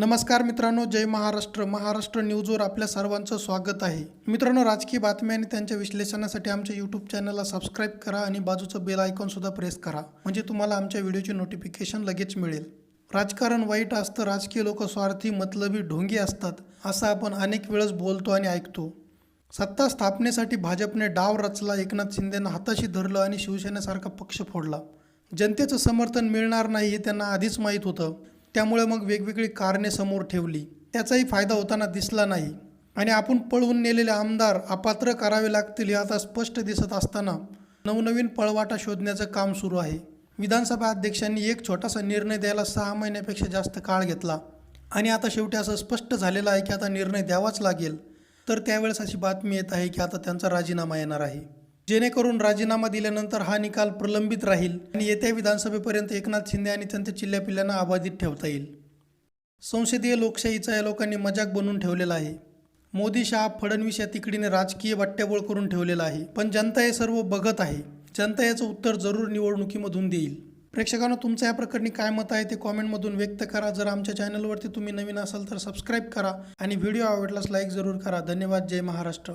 नमस्कार मित्रांनो जय महाराष्ट्र. महाराष्ट्र न्यूजवर आपल्या सर्वांचं स्वागत आहे. मित्रांनो राजकीय बातम्या आणि त्यांच्या विश्लेषणासाठी आमच्या यूट्यूब चॅनलला सबस्क्राईब करा आणि बाजूचं बेल आयकॉनसुद्धा प्रेस करा. म्हणजे तुम्हाला आमच्या व्हिडिओची नोटिफिकेशन लगेच मिळेल. राजकारण वाईट असतं राजकीय लोक स्वार्थी मतलबी ढोंगी असतात असं आपण अनेक वेळेस बोलतो आणि ऐकतो. सत्ता स्थापनेसाठी भाजपने डाव रचला एकनाथ शिंदेनं हाताशी धरलं आणि शिवसेनेसारखा पक्ष फोडला. जनतेचं समर्थन मिळणार नाही हे त्यांना आधीच माहीत होतं. त्यामुळे मग वेगवेगळी कारणे समोर ठेवली. त्याचाही फायदा होताना दिसला नाही. आणि आपण पळवून नेलेले आमदार अपात्र करावे लागतील हे आता स्पष्ट दिसत असताना नवनवीन पळवाटा शोधण्याचं काम सुरू आहे. विधानसभा अध्यक्षांनी एक छोटासा निर्णय द्यायला सहा महिन्यापेक्षा जास्त काळ घेतला. आणि आता शेवटी असं स्पष्ट झालेलं आहे की आता निर्णय द्यावाच लागेल. तर त्यावेळेस अशी बातमी येत आहे की आता त्यांचा राजीनामा येणार आहे. जेणेकरून राजीनामा दिल्यानंतर हा निकाल प्रलंबित राहील आणि येत्या विधानसभेपर्यंत एकनाथ शिंदे आणि त्यांच्या चिल्ल्यापिल्ल्यांना अबाधित ठेवता येईल. संसदीय लोकशाहीचा या लोकांनी मजाक बनवून ठेवलेला आहे. मोदी शहा फडणवीस या तिकडीने राजकीय बट्ट्याबोळ करून ठेवलेला आहे. पण जनता हे सर्व बघत आहे. जनता याचं उत्तर जरूर निवडणुकीमधून देईल. प्रेक्षकांना तुमचं या प्रकरणी काय मत आहे ते कॉमेंटमधून व्यक्त करा. जर आमच्या चॅनलवरती तुम्ही नवीन असाल तर सबस्क्राईब करा आणि व्हिडिओ आवडल्यास लाईक जरूर करा. धन्यवाद. जय महाराष्ट्र.